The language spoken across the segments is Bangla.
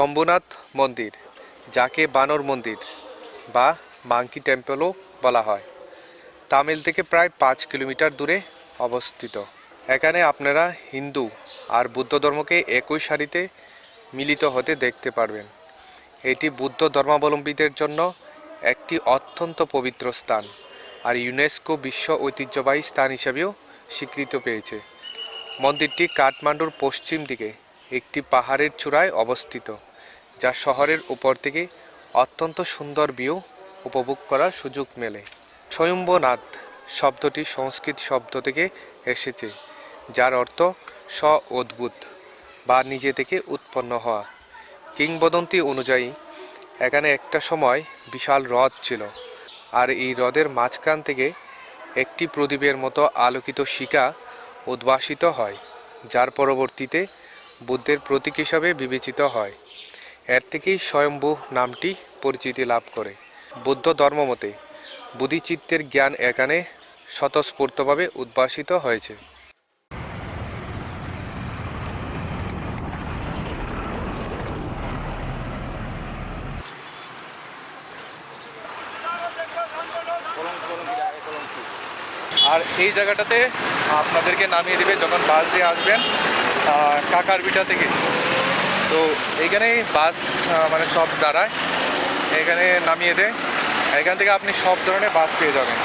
শম্ভুনাথ মন্দির, যাকে বানর মন্দির বা মাঙ্কি টেম্পলও বলা হয়। তামিল থেকে প্রায় পাঁচ কিলোমিটার দূরে অবস্থিত। এখানে আপনারা হিন্দু আর বুদ্ধ ধর্মকে একই সারিতে মিলিত হতে দেখতে পারবেন। এটি বুদ্ধ ধর্মাবলম্বীদের জন্য একটি অত্যন্ত পবিত্র স্থান আর ইউনেস্কো বিশ্ব ঐতিহ্যবাহী স্থান হিসাবেও স্বীকৃত পেয়েছে। মন্দিরটি কাঠমান্ডুর পশ্চিম দিকে একটি পাহাড়ের চূড়ায় অবস্থিত। যা শহরের উপর থেকে অত্যন্ত সুন্দর ভিউ উপভোগ করার সুযোগ মেলে। স্বয়ম্ভনাথ শব্দটি সংস্কৃত শব্দ থেকে এসেছে, যার অর্থ স্ব অদ্ভুত বা নিজে থেকে উৎপন্ন হওয়া। কিংবদন্তি অনুযায়ী, এখানে একটা সময় বিশাল হ্রদ ছিল আর এই হ্রদের মাঝখান থেকে একটি প্রদীপের মতো আলোকিত শিকা উদ্ভাসিত হয়, যার পরবর্তীতে বুদ্ধের প্রতীক হিসাবে বিবেচিত হয়। এর থেকেই স্বয়ম্ভু নামটি পরিচিতি লাভ করে। বৌদ্ধ ধর্মমতে বুদ্ধিচিত্তের জ্ঞান এখানে স্বতঃস্ফূর্তভাবে উদ্ভাসিত হয়েছে। আর এই জায়গাটাতে আপনাদেরকে নামিয়ে দেবে যখন বাস দিয়ে আসবেন কাকার কাকারবিটা থেকে। তো এইখানে বাস মানে সব দাঁড়ায়। এখানে নামিয়ে দেয় এখান থেকে আপনি সব ধরনের বাস পেয়ে যাবেন।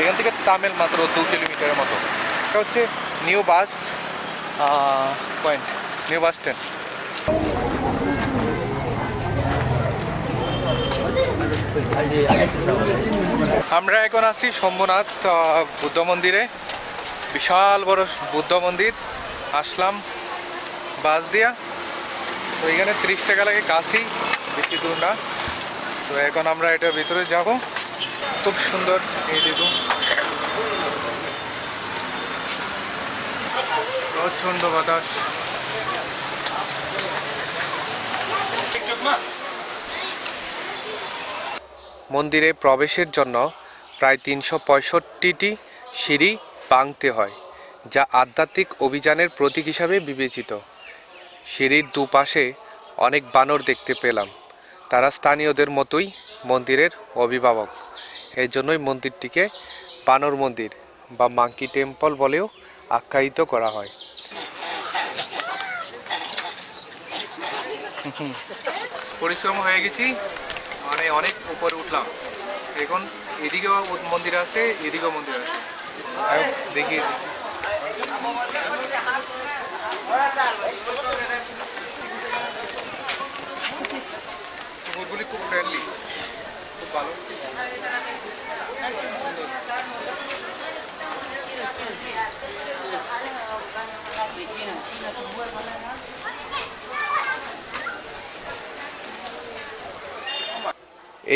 এখান থেকে তামিল মাত্র দু কিলোমিটারের মতো। এটা হচ্ছে new bus point new bus stand আমরা এখন আছি শম্ভুনাথ বুদ্ধ মন্দিরে। বিশাল বড় বুদ্ধ মন্দির। আসলাম বাস দিয়া। তো এখানে ত্রিশ টাকা লাগে কাশি, বেশি দূর না। তো এখন আমরা এটার ভিতরে যাব। খুব সুন্দর এই দেখুন। প্রচণ্ড বাতাস। মন্দিরে প্রবেশের জন্য প্রায় তিনশো পঁয়ষট্টিটি সিঁড়ি ভাঙতে হয়, যা আধ্যাত্মিক অভিযানের প্রতীক হিসাবে বিবেচিত। সিঁড়ির দুপাশে অনেক বানর দেখতে পেলাম। তারা স্থানীয়দের মতোই মন্দিরের অভিভাবক। এই জন্যই মন্দিরটিকে বানর মন্দির বা মাঙ্কি টেম্পল বলেও আখ্যায়িত করা হয়। পরিশ্রম হয়ে গেছি মানে অনেক উপরে উঠলাম। এখন এদিকেও মন্দির আছে, এদিকেও মন্দির আছে। দেখি কুকুরগুলি খুব ফ্রেন্ডলি খুব ভালো।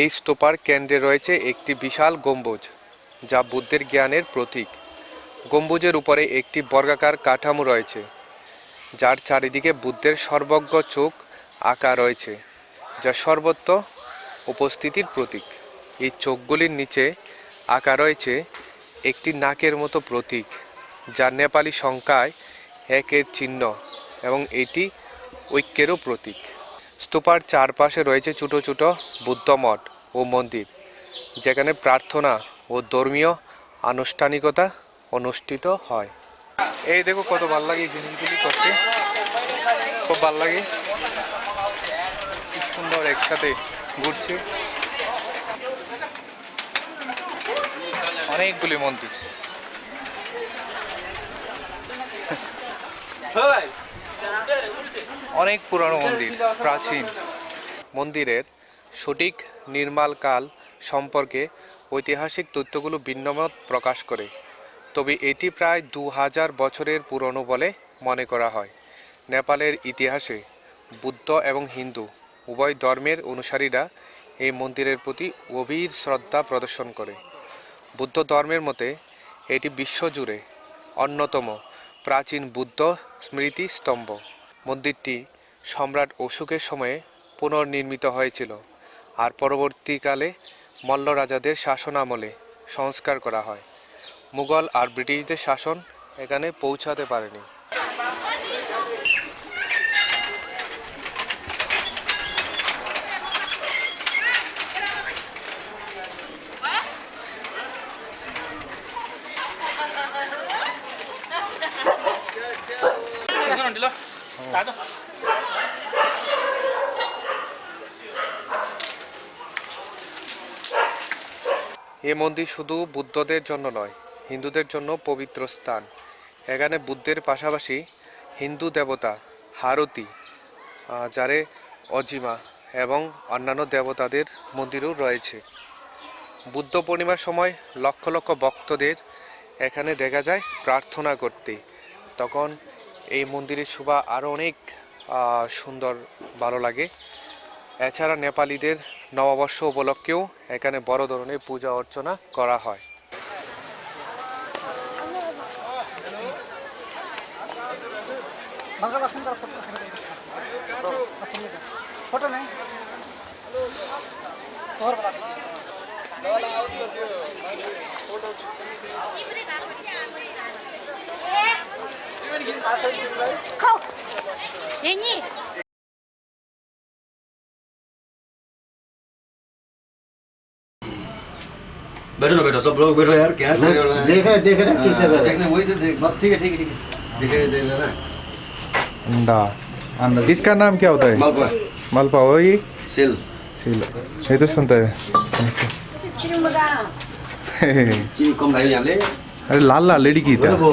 এই স্তূপার কেন্দ্রে রয়েছে একটি বিশাল গম্বুজ, যা বুদ্ধের জ্ঞানের প্রতীক। গম্বুজের উপরে একটি বর্গাকার কাঠামো রয়েছে, যার চারিদিকে বুদ্ধের সর্বজ্ঞ চোখ আঁকা রয়েছে, যা সর্বত্র উপস্থিতির প্রতীক। এই চোখগুলির নিচে আঁকা রয়েছে একটি নাকের মতো প্রতীক, যা নেপালি সংখ্যায় একের চিহ্ন এবং এটি ঐক্যেরও প্রতীক। স্তূপার চারপাশে রয়েছে ছোটো ছোটো বুদ্ধ মঠ ও মন্দির, যেখানে প্রার্থনা ও ধর্মীয় আনুষ্ঠানিকতা অনুষ্ঠিত হয়। এই দেখো কত ভালো লাগে জিনিসগুলি করতে। খুব ভালো লাগে। সুন্দর একসাথে ঘুরছে। অনেকগুলি মন্দির। অনেক পুরনো মন্দির, প্রাচীন। মন্দিরের সঠিক নির্মাণকাল সম্পর্কে ঐতিহাসিক তথ্যগুলো ভিন্নমত প্রকাশ করে। তবে এটি প্রায় দু হাজার বছরের পুরনো বলে মনে করা হয়। নেপালের ইতিহাসে বুদ্ধ এবং হিন্দু উভয় ধর্মের অনুসারীরা এই মন্দিরের প্রতি গভীর শ্রদ্ধা প্রদর্শন করে। বুদ্ধ ধর্মের মতে, এটি বিশ্বজুড়ে অন্যতম প্রাচীন বুদ্ধ স্মৃতি স্তম্ভ মন্দিরটি সম্রাট অশোকের সময়ে পুনর্নির্মিত হয়েছিল আর পরবর্তীকালে মল্ল রাজাদের শাসন আমলে সংস্কার করা হয়। মুঘল আর ব্রিটিশদের শাসন এখানে পৌঁছাতে পারেনি। এ মন্দির শুধু বুদ্ধদের জন্য নয় হিন্দুদের জন্য পবিত্র স্থান। এখানে বুদ্ধের পাশাপাশি হিন্দু দেবতা হারতি যারে অজিমা এবং অন্যান্য দেবতাদের মন্দিরও রয়েছে। বুদ্ধ পূর্ণিমার সময় লক্ষ লক্ষ ভক্তদের এখানে দেখা যায় প্রার্থনা করতে। তখন এই মন্দিরের শোভা আরও অনেক সুন্দর, ভালো লাগে। এছাড়া নেপালিদের নববর্ষ উপলক্ষেও এখানে বড় ধরনের পূজা অর্চনা করা হয়। सुन्दर फोटो नै बैठो ना बैठो सब लोग बैठो यार क्या देखा देखा ना वही से देख। बस ठीक है ठीक है ठीक है। देखे देख डा इसका नाम क्या होता है मालपुआ मालपा वही सिल ये तो सुनता है ची कम नहीं यहाँ ले अरे लाल लाल लेडी की था वो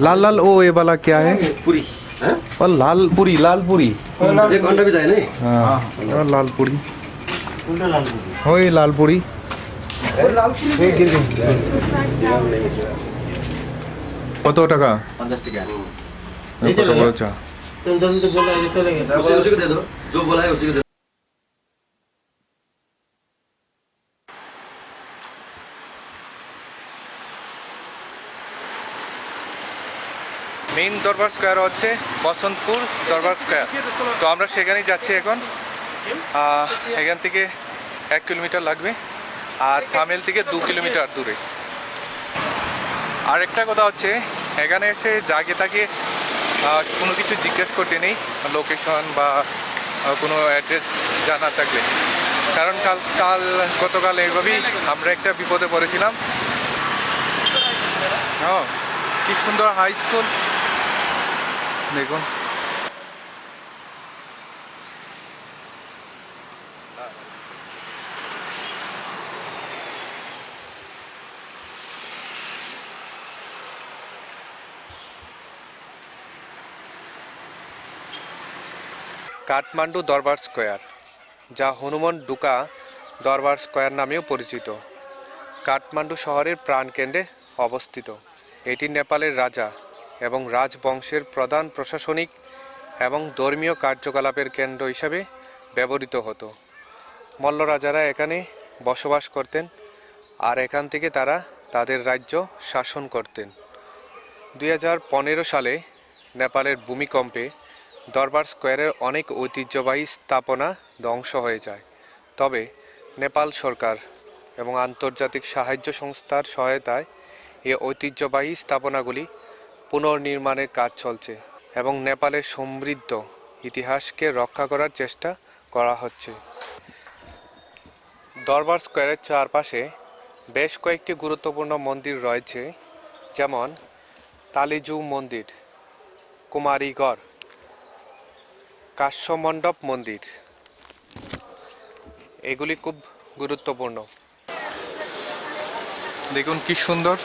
लाल लाल ओ ये वाला क्या है पूरी हैं और लाल पूरी लाल पूरी एक अंडा भी चाहिए नहीं हाँ और लाल पूरी उल्टा लाल बोली। ওই লাল পুরি কত টাকা पचास टका বলছ? মেইন দরবার স্কোয়ার হচ্ছে বসন্তপুর দরবার স্কোয়ার। তো আমরা সেখানেই যাচ্ছি এখন। এখান থেকে এক কিলোমিটার লাগবে। আর থামেল থেকে দু কিলোমিটার দূরে। আর একটা কথা হচ্ছে এখানে এসে জাগে তাকে কোনো কিছু জিজ্ঞেস করতে নেই লোকেশন বা কোনো অ্যাড্রেস জানা থাকলে। কারণ কাল কাল, গতকাল এইভাবেই আমরা একটা বিপদে পড়েছিলাম। হ্যাঁ কি সুন্দর হাই স্কুল দেখুন। কাঠমান্ডু দরবার স্কোয়ার, যা হনুমান ডুকা দরবার স্কোয়ার নামেও পরিচিত। কাঠমান্ডু শহরের প্রাণকেন্দ্রে অবস্থিত। এটি নেপালের রাজা এবং রাজবংশের প্রধান প্রশাসনিক এবং ধর্মীয় কার্যকলাপের কেন্দ্র হিসাবে ব্যবহৃত হতো। মল্ল রাজারা এখানে বসবাস করতেন আর এখান থেকে তারা তাদের রাজ্য শাসন করতেন। দু হাজার পনেরো সালে নেপালের ভূমিকম্পে দরবার স্কোয়ারের অনেক ঐতিহ্যবাহী স্থাপনা ধ্বংস হয়ে যায়। তবে নেপাল সরকার এবং আন্তর্জাতিক সাহায্য সংস্থার সহায়তায় এই ঐতিহ্যবাহী স্থাপনাগুলি পুনর্নির্মাণের কাজ চলছে এবং নেপালের সমৃদ্ধ ইতিহাসকে রক্ষা করার চেষ্টা করা হচ্ছে। দরবার স্কোয়ারের চারপাশে বেশ কয়েকটি গুরুত্বপূর্ণ মন্দির রয়েছে, যেমন তালিজু মন্দির, কুমারীগড় কাশ্যমণ্ডপ মন্দির। এগুলি খুব গুরুত্বপূর্ণ। দেখুন কি সুন্দর।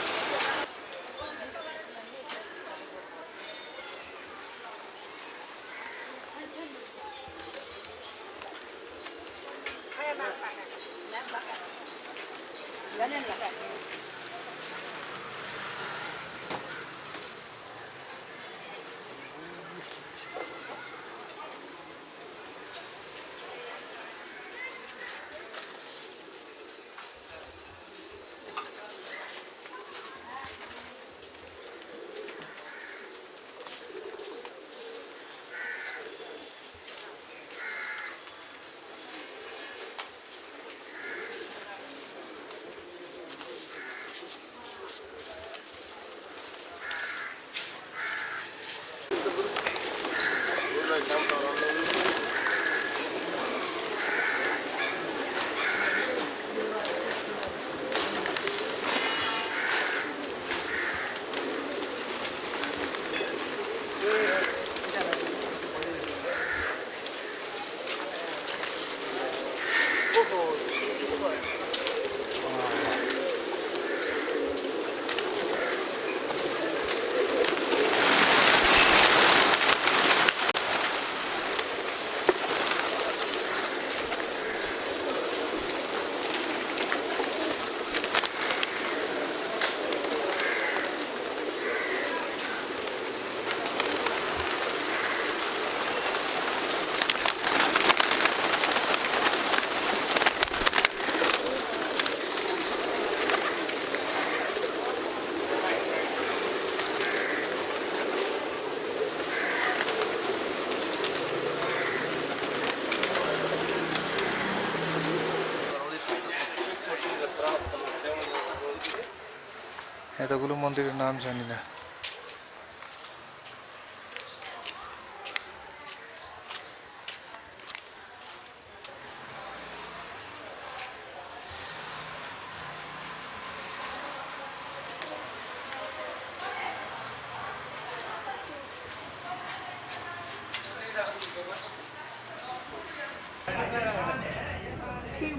এতগুলো মন্দিরের নাম জানি না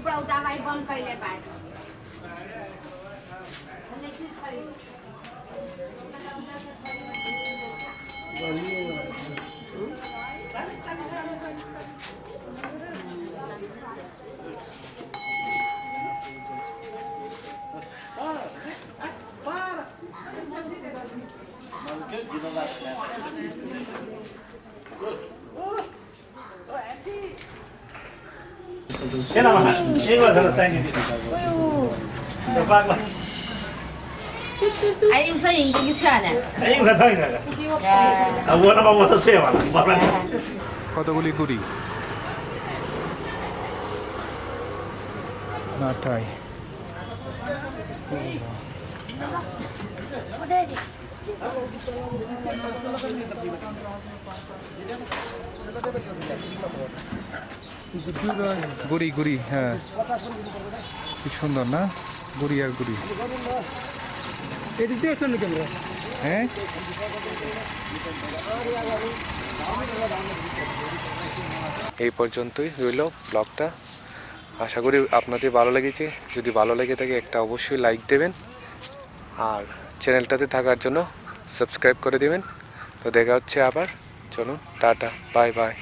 Well, that I won't go Kena mahal. Ini gua salah Chinese. Berapa lah? Ay, yung sa English siya na. Ini gua tahu enggak? Yeah. Abu nama masa sewa lah. Barang. কতগুলি গুড়ি নাটাই গুড়ি গুড়ি হ্যাঁ। কি সুন্দর না? গুড়ি আর গুড়ি। হ্যাঁ? এই পর্যন্তই রইল ব্লগটা। আশা করি আপনাদের ভালো লেগেছে। যদি ভালো লেগে থাকে একটা অবশ্যই লাইক দেবেন। আর চ্যানেলটাতে থাকার জন্য সাবস্ক্রাইব করে দেবেন। তো দেখা হচ্ছে আবার। চলুন টাটা বাই বাই।